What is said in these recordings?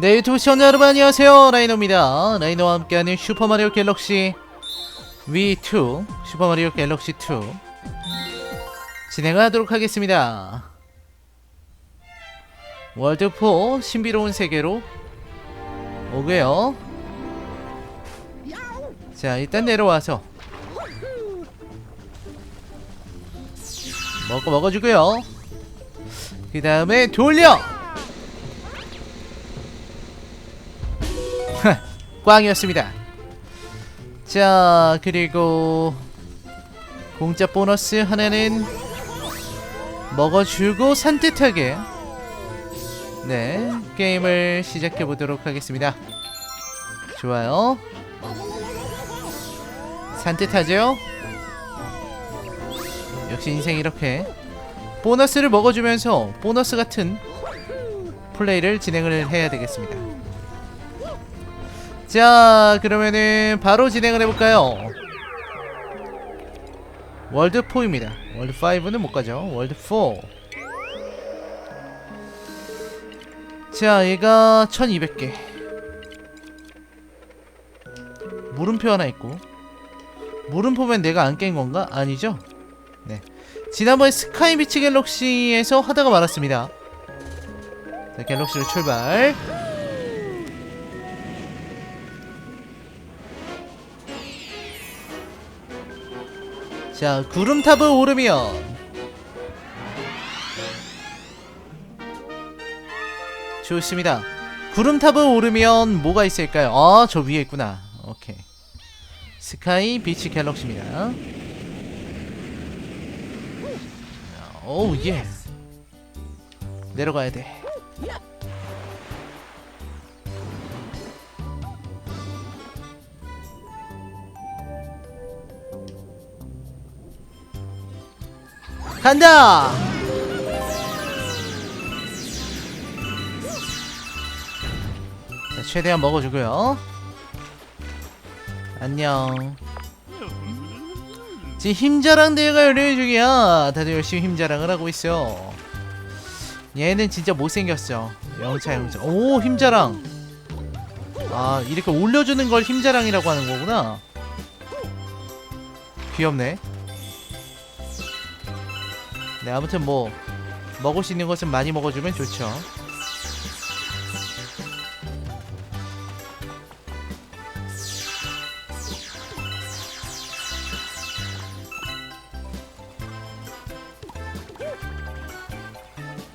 네 유튜브 시청자 여러분 안녕하세요. 라이노입니다. 라이노와 함께하는 슈퍼마리오 갤럭시 V2 슈퍼마리오 갤럭시 2 진행하도록 하겠습니다. 월드4 신비로운 세계로 오고요. 자 일단 내려와서 먹고 먹어주고요. 그 다음에 돌려 꽝이었습니다. 자, 그리고 공짜 보너스 하나는 먹어주고 산뜻하게 네 게임을 시작해 보도록 하겠습니다. 좋아요. 산뜻하죠? 역시 인생 이렇게 보너스를 먹어주면서 보너스 같은 플레이를 진행을 해야 되겠습니다. 자 그러면은 바로 진행을 해볼까요? 월드 4입니다. 월드 5는 못가죠. 월드 4 자 얘가 1200개. 물음표 하나 있고. 물음표면 내가 안 깬 건가? 아니죠? 네. 지난번에 스카이 비치 갤럭시에서 하다가 말았습니다. 자 갤럭시로 출발 자, 구름탑을 오르면 좋습니다. 구름탑을 오르면 뭐가 있을까요? 아, 저 위에 있구나. 오케이. 스카이 비치 갤럭시입니다. 오우 예. 내려가야 돼. 간다! 자, 최대한 먹어주고요. 안녕. 지금 힘자랑 대회가 열리는 중이야. 다들 열심히 힘자랑을 하고 있어. 얘는 진짜 못생겼어. 영차 영차. 오 힘자랑. 아 이렇게 올려주는 걸 힘자랑이라고 하는 거구나. 귀엽네. 네 아무튼 뭐 먹을 수 있는 것은 많이 먹어주면 좋죠.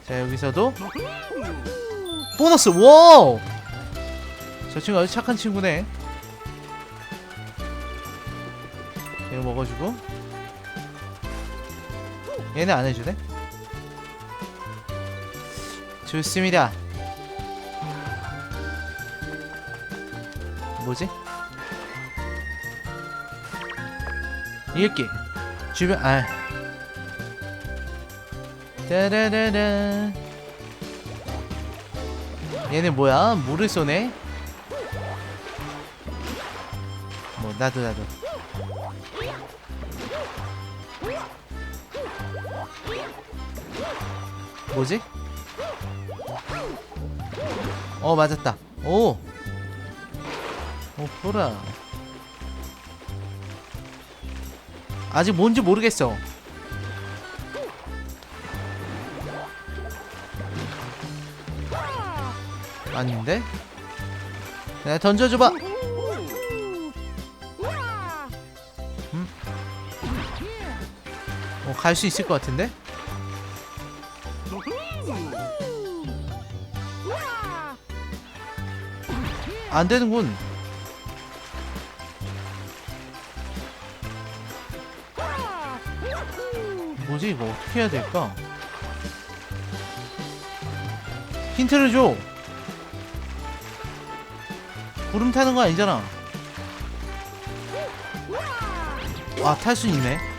자 여기서도 보너스! 와우! 저 친구 아주 착한 친구네. 이거 먹어주고 얘는 안 해주네. 좋습니다. 뭐지? 읽기 주변 아 따라라라 얘는 뭐야 물을 쏘네 뭐 나도 나도 뭐지? 어 맞았다 오! 오 보라 아직 뭔지 모르겠어 아닌데? 내가 던져줘봐 음? 어, 갈 수 있을 것 같은데? 안 되는군. 뭐지 이거 어떻게 해야 될까? 힌트를 줘. 구름 타는 거 아니잖아. 아, 탈 수 있네.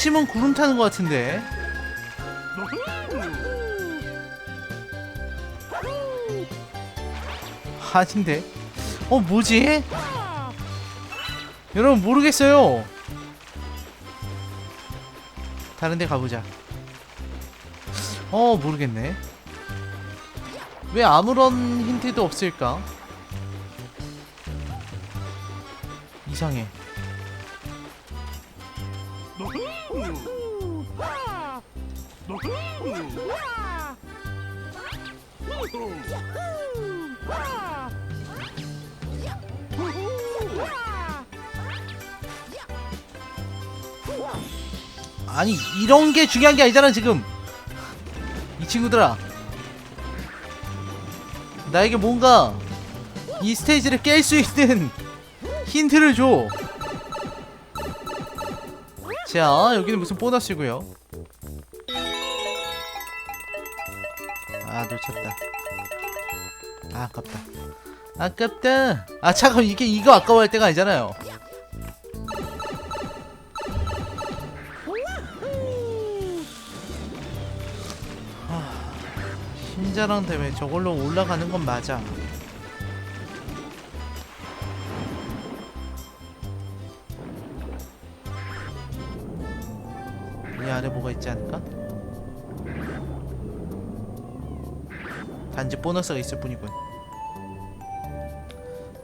핵심은 구름 타는 것 같은데. 아닌데. 어 뭐지? 여러분 모르겠어요. 다른 데 가보자 어 모르겠네 왜 아무런 힌트도 없을까 이상해 아니 이런 게 중요한 게 아니잖아 지금 이 친구들아 나에게 뭔가 이 스테이지를 깰 수 있는 힌트를 줘. 자, 여기는 무슨 보너스고요. 아깝다. 아, 잠깐 이게 이거 아까워할 때가 아니잖아요. 힘자랑 대회 저걸로 올라가는 건 맞아. 이 아래 뭐가 있지 않을까? 단지 보너스가 있을 뿐이군.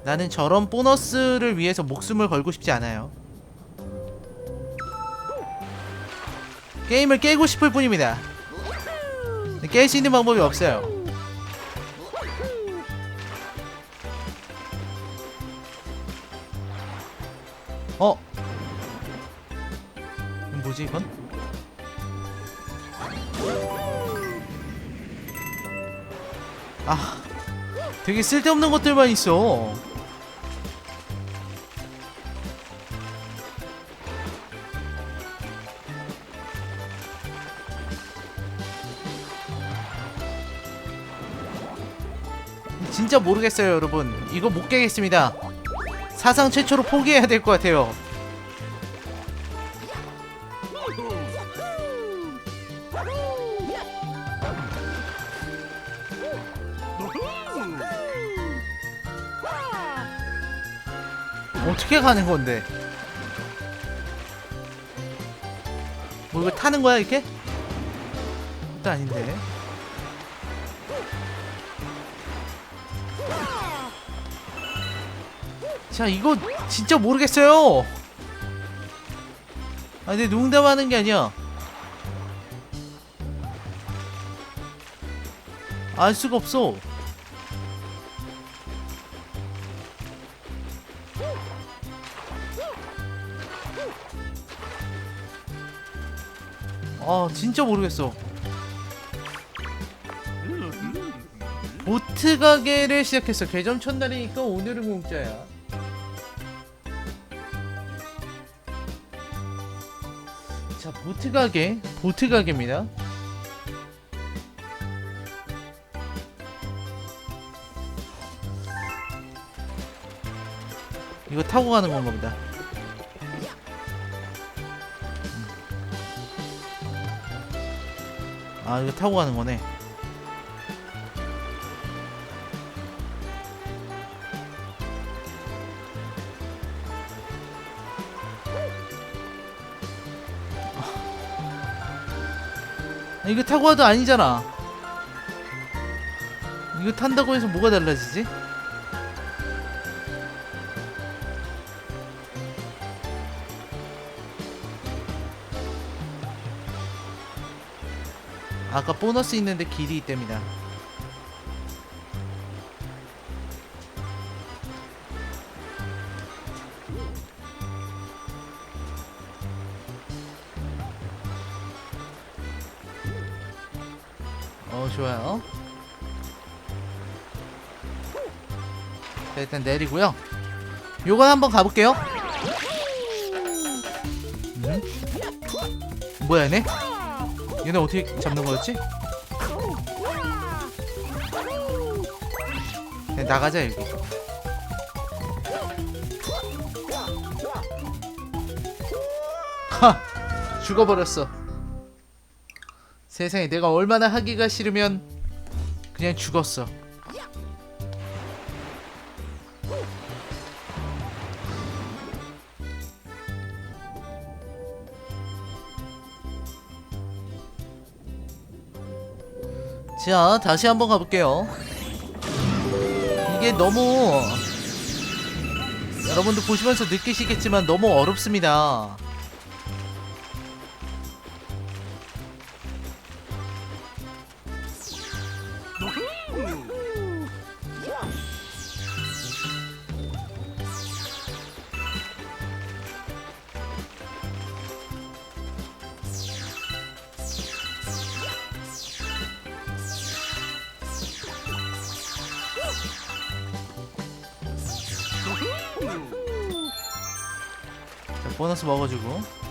나는 저런 보너스를 위해서 목숨을 걸고 싶지 않아요. 게임을 깨고 싶을 뿐입니다. 깰 수 있는 방법이 없어요. 어? 뭐지 이건? 아, 되게 쓸데없는 것들만 있어. 진짜 모르겠어요, 여러분. 이거 못 깨겠습니다. 사상 최초로 포기해야 될 것 같아요. 어떻게 가는 건데? 뭐 이거 타는 거야 이렇게? 또 아닌데. 자 이거 진짜 모르겠어요. 아 근데 농담하는 게 아니야. 알 수가 없어. 아 진짜 모르겠어. 보트 가게를 시작했어. 개점 첫날이니까 오늘은 공짜야. 보트 가게, 보트 가게입니다. 이거 타고 가는 건가 보다. 아 이거 타고 가는 거네. 이거 타고 와도 아니잖아. 이거 탄다고 해서 뭐가 달라지지? 아까 보너스 있는데 길이 있답니다. 일단 내리고요. 요건 한번 가볼게요. 음? 뭐야 얘네? 얘네 어떻게 잡는 거였지? 네, 나가자 여기. 하! 죽어버렸어. 세상에 내가 얼마나 하기가 싫으면 그냥 죽었어. 자, 다시 한번 가볼게요. 이게 너무 여러분도 보시면서 느끼시겠지만 너무 어렵습니다. 보너스 먹어주고.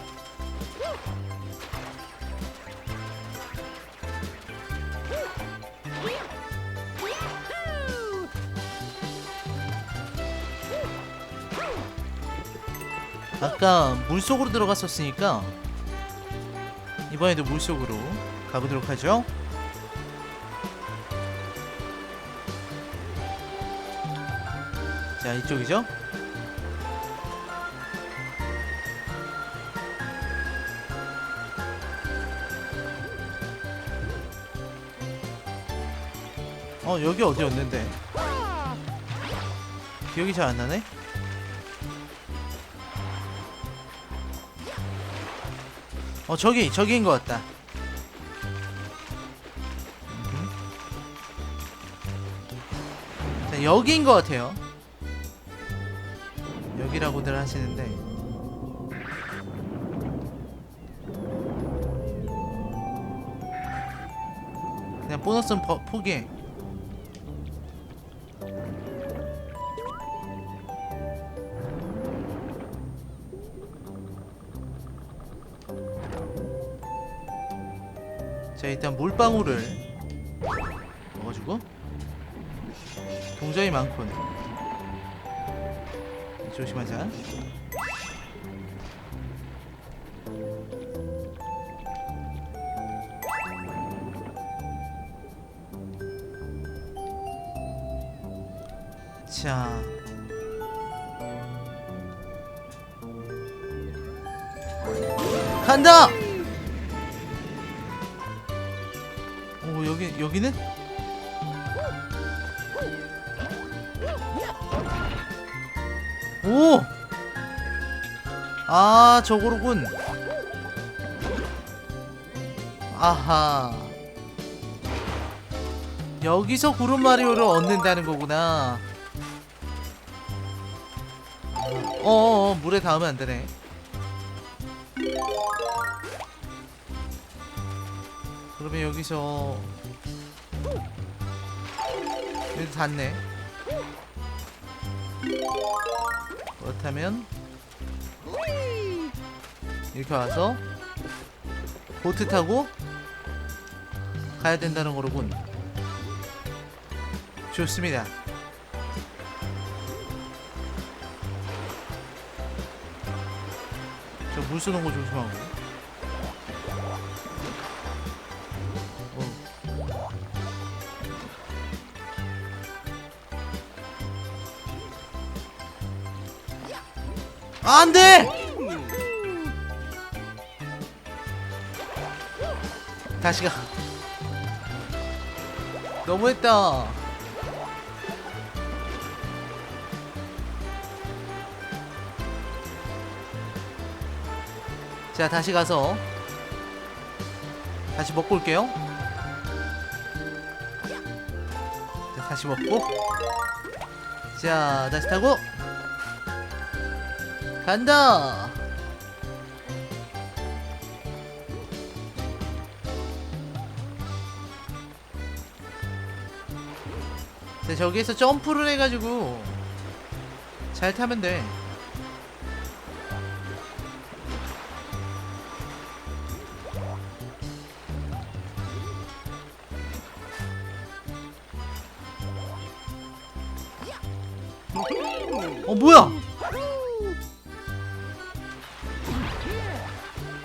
아까 물속으로 들어갔었으니까 이번에도 물속으로 가보도록 하죠. 자 이쪽이죠? 어 여기 어디였는데? 기억이 잘 안 나네. 어 저기 저기인 것 같다. 음흠. 자 여기인 것 같아요. 여기라고들 하시는데. 그냥 보너스는 퍼, 포기해. 물방울을 먹어주고? 동전이 많군. 조심하자. 자. 간다! 여기 여기는? 오! 아 저거로군. 아하. 여기서 구름 마리오를 얻는다는 거구나. 어어 물에 닿으면 안 되네. 그러면 여기서 여기 닿네. 그렇다면 이렇게 와서 보트 타고 가야 된다는 거로군. 좋습니다. 저 물 쏘는 거 조심하고 안 돼! 다시 가. 너무했다. 자, 다시 가서 다시 먹고 올게요. 자, 다시 먹고. 자, 다시 타고 간다. 자, 저기에서 점프를 해가지고 잘 타면 돼.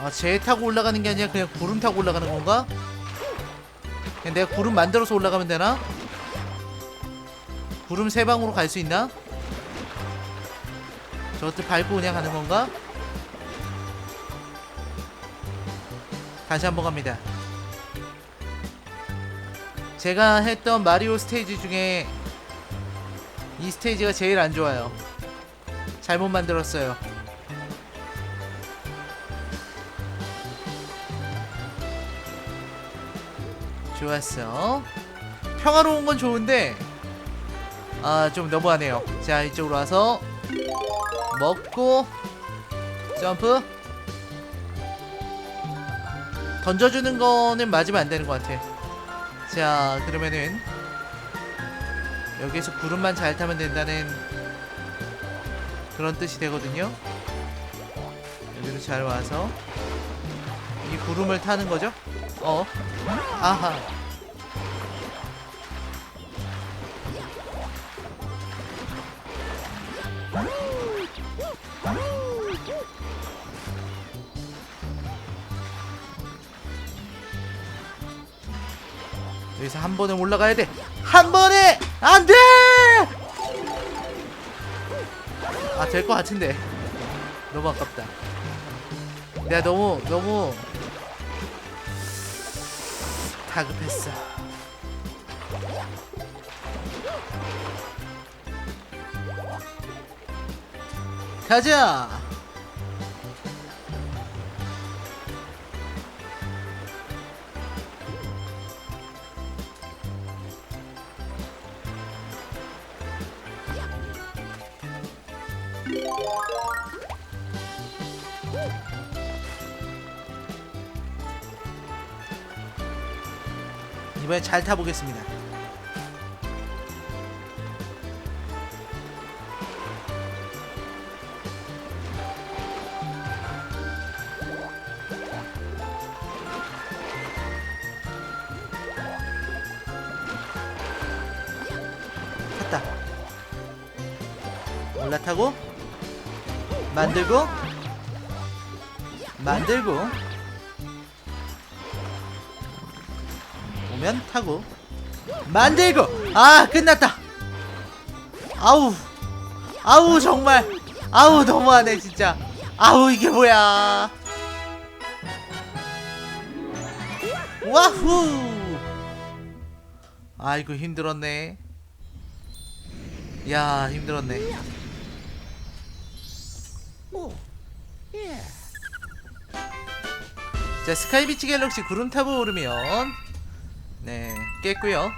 아, 쟤 타고 올라가는 게 아니라 그냥 구름 타고 올라가는 건가? 그냥 내가 구름 만들어서 올라가면 되나? 구름 세 방으로 갈 수 있나? 저것들 밟고 그냥 가는 건가? 다시 한번 갑니다. 제가 했던 마리오 스테이지 중에 이 스테이지가 제일 안 좋아요. 잘못 만들었어요. 좋았어. 평화로운 건 좋은데 아 좀 너무하네요. 자 이쪽으로 와서 먹고 점프 던져주는 거는 맞으면 안 되는 것 같아. 자 그러면은 여기서 구름만 잘 타면 된다는 그런 뜻이 되거든요. 여기로 잘 와서 이 구름을 타는 거죠? 어? 아하. 여기서 한 번에 올라가야 돼. 한 번에 안 돼. 아, 될 것 같은데. 너무 아깝다. 내가 너무 너무 다급했어. 가자. 잘 타보겠습니다. 탔다. 올라타고 만들고 만들고 오면 타고. 만들고. 아 끝났다. 아우. 아우 정말. 아우 너무하네 진짜. 아우 이게 뭐야. 와후. 아이고 힘들었네. 야 힘들었네. 자 스카이비치 갤럭시 구름탑을 오르면 네 깼고요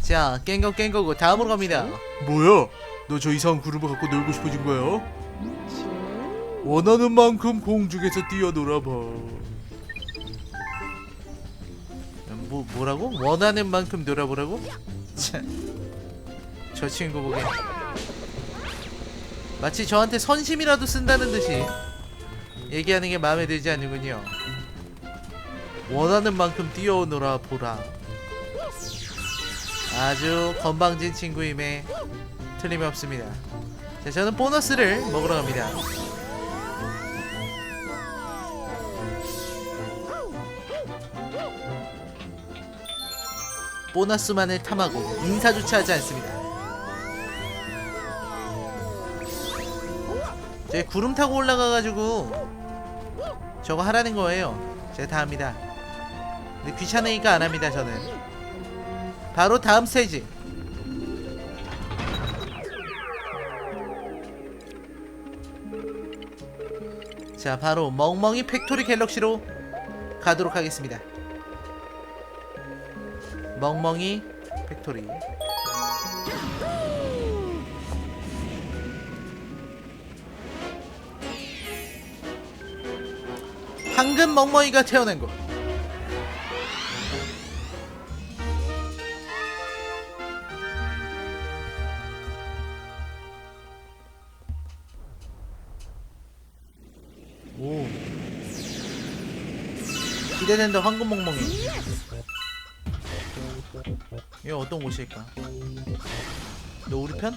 자 깬 거 깬 거고 다음으로 갑니다 뭐야 너 저 이상한 구름을 갖고 놀고 싶어진 거야? 원하는 만큼 공중에서 뛰어놀아봐 뭐, 뭐라고? 원하는 만큼 놀아보라고? 참저 친구 보게 마치 저한테 선심이라도 쓴다는 듯이 얘기하는 게 마음에 들지 않는군요 원하는 만큼 뛰어놀아 보라. 아주 건방진 친구임에 틀림이 없습니다. 자, 저는 보너스를 먹으러 갑니다. 보너스만을 탐하고 인사조차 하지 않습니다. 저희 구름 타고 올라가가지고 저거 하라는 거예요. 제가 다 합니다. 근데 귀찮으니까 안 합니다 저는. 바로 다음 스테이지. 자 바로 멍멍이 팩토리 갤럭시로 가도록 하겠습니다. 멍멍이 팩토리. 황금 멍멍이가 태어난 곳 기대된다 황금멍멍이. 이거 어떤 곳일까? 너 우리 편?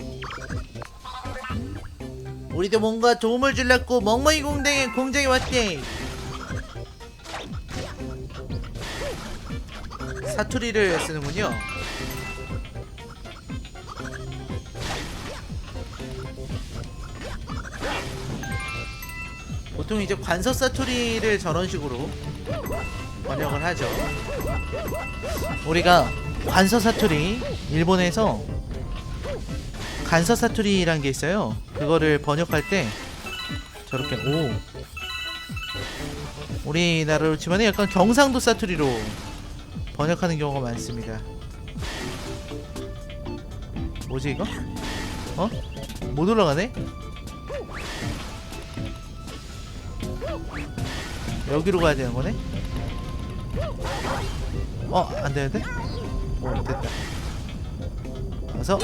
우리도 뭔가 도움을 주려고 멍멍이 공장에 공장에 왔대. 사투리를 쓰는군요. 보통 이제 관서 사투리를 저런 식으로 번역을 하죠. 우리가 관서 사투리 일본에서 간서 사투리란 게 있어요. 그거를 번역할 때 저렇게 오 우리나라로 치면 약간 경상도 사투리로 번역하는 경우가 많습니다. 뭐지 이거? 어? 못 올라가네? 여기로 가야 되는 거네? 어, 안 되는데? 어, 됐다. 가서.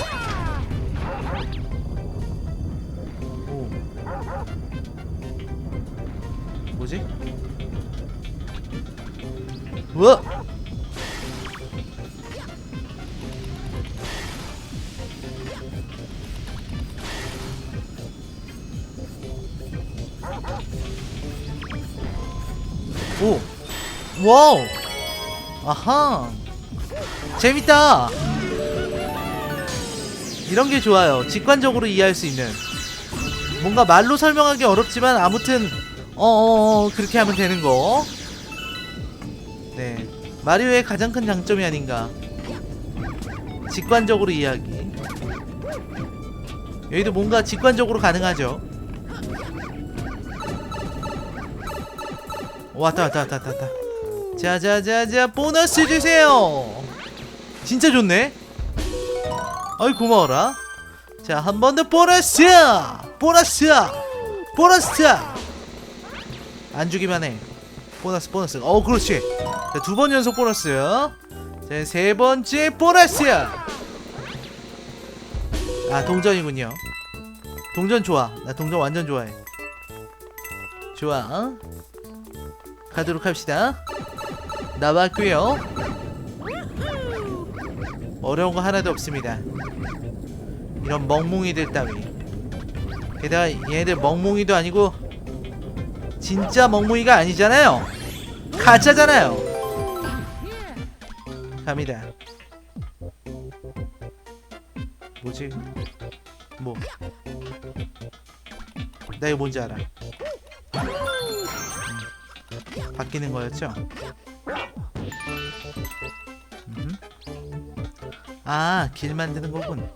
오. 뭐지? 우와! 오! 와우! 아하! 재밌다! 이런 게 좋아요. 직관적으로 이해할 수 있는. 뭔가 말로 설명하기 어렵지만 아무튼 어어어 그렇게 하면 되는 거. 네. 마리오의 가장 큰 장점이 아닌가. 직관적으로 이해하기. 여기도 뭔가 직관적으로 가능하죠. 왔다 왔다 왔다 왔다. 자자자자 보너스 주세요. 진짜 좋네. 아이 고마워라. 자 한 번 더 보너스 보너스 보너스 안 주기만 해. 보너스 보너스. 어 그렇지. 자두 번 연속 보너스. 자세 번째 보너스. 아 동전이군요. 동전 좋아. 나 동전 완전 좋아해. 좋아. 어? 가도록 합시다. 나왔고요. 어려운 거 하나도 없습니다. 이런 멍뭉이들 따위. 게다가 얘네들 멍뭉이도 아니고 진짜 멍뭉이가 아니잖아요. 가짜잖아요. 갑니다. 뭐지? 뭐? 나 이거 뭔지 알아. 음, 바뀌는 거였죠? 음흠. 아, 길 만드는 거군.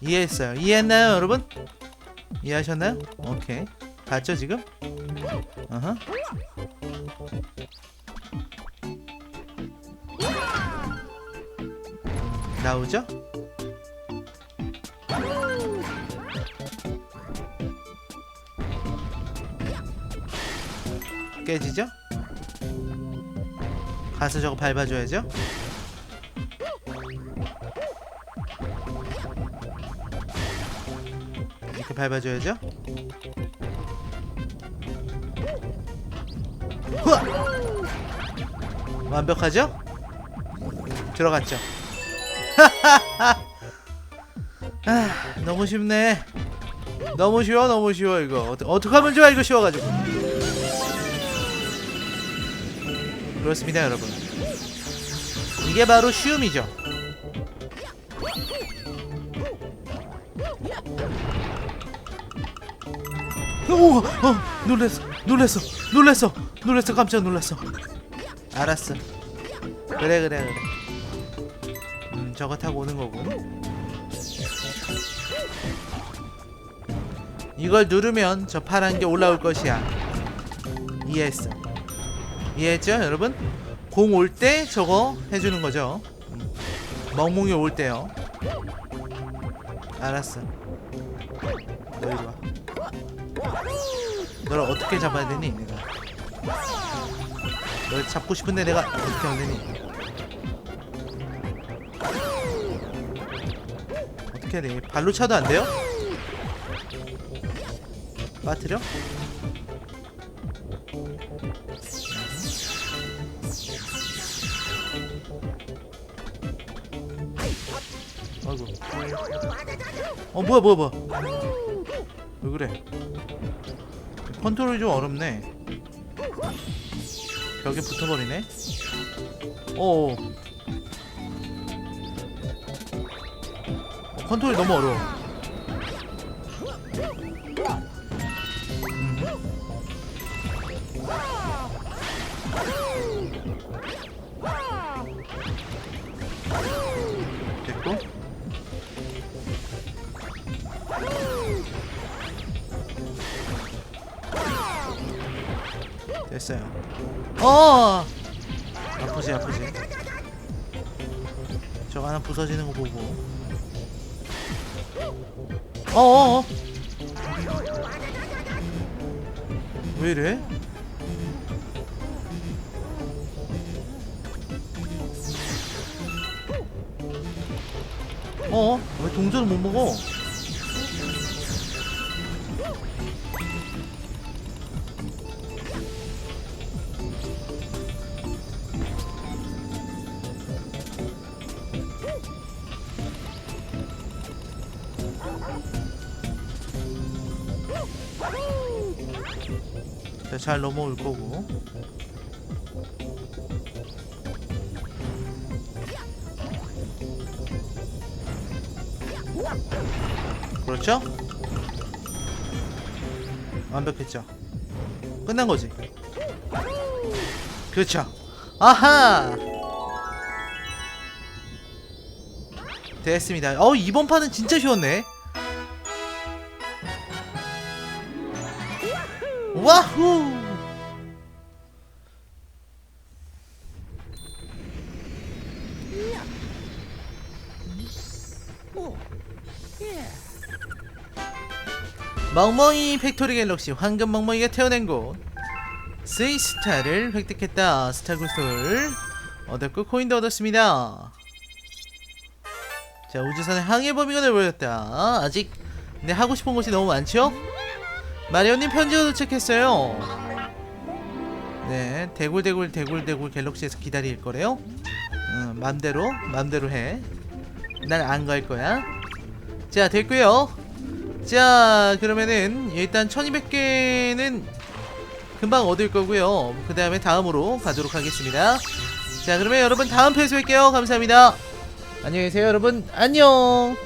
이해했어요. 이해했나요, 여러분? 이해하셨나요? 오케이. 봤죠, 지금? 어허. 나오죠? 깨지죠? 가서 저거 밟아줘야죠? 이렇게 밟아줘야죠? 후아! 완벽하죠? 들어갔죠? 아, 너무 쉽네 너무 쉬워 너무 쉬워 이거 어떡, 어떡하면 좋아 이거 쉬워가지고 그렇습니다 여러분 이게 바로 쉬움이죠 오, 어, 놀랬어, 놀랬어, 놀랬어, 놀랬어, 깜짝 놀랐어. 알았어. 그래, 그래, 그래. 음, 저거 타고 오는 거고. 이걸 누르면 저 파란 게 올라올 것이야. 이해했어. 이해했죠, 여러분? 공 올 때 저거 해주는 거죠. 음, 멍멍이 올 때요. 알았어. 너 이리 와. 너를 어떻게 잡아야 되니 내가 널 잡고 싶은데 내가 어떻게 하면 되니 어떻게 해야 돼 발로 차도 안 돼요? 빠뜨려? 어 뭐야 뭐야 뭐야. 왜 그래? 컨트롤이 좀 어렵네. 벽에 붙어버리네. 어어. 어, 컨트롤이 너무 어려워. 됐고. 됐어요 어 아프지 아프지 저거 하나 부서지는 거 보고 어어어 왜 이래? 어? 왜 동전을 못 먹어? 잘 넘어올 거고. 그렇죠? 완벽했죠? 끝난 거지? 그렇죠. 아하! 됐습니다. 어, 이번 판은 진짜 쉬웠네. 와후! 멍멍이 팩토리 갤럭시 황금 멍멍이가 태어난 곳. 스이스타를 획득했다. 스타 구슬 얻었고 코인도 얻었습니다. 자 우주선의 항해 범위가 되어버렸다. 아직 내 하고 싶은 것이 너무 많죠? 마리오님 편지가 도착했어요. 네 대굴대굴 대굴대굴 갤럭시에서 기다릴 거래요. 음, 맘대로 맘대로 해난 안 갈 거야. 자 됐고요 자 그러면은 일단 1200개는 금방 얻을 거고요. 그 다음에 다음으로 가도록 하겠습니다. 자 그러면 여러분 다음 패스 뵐게요. 감사합니다. 안녕히 계세요 여러분. 안녕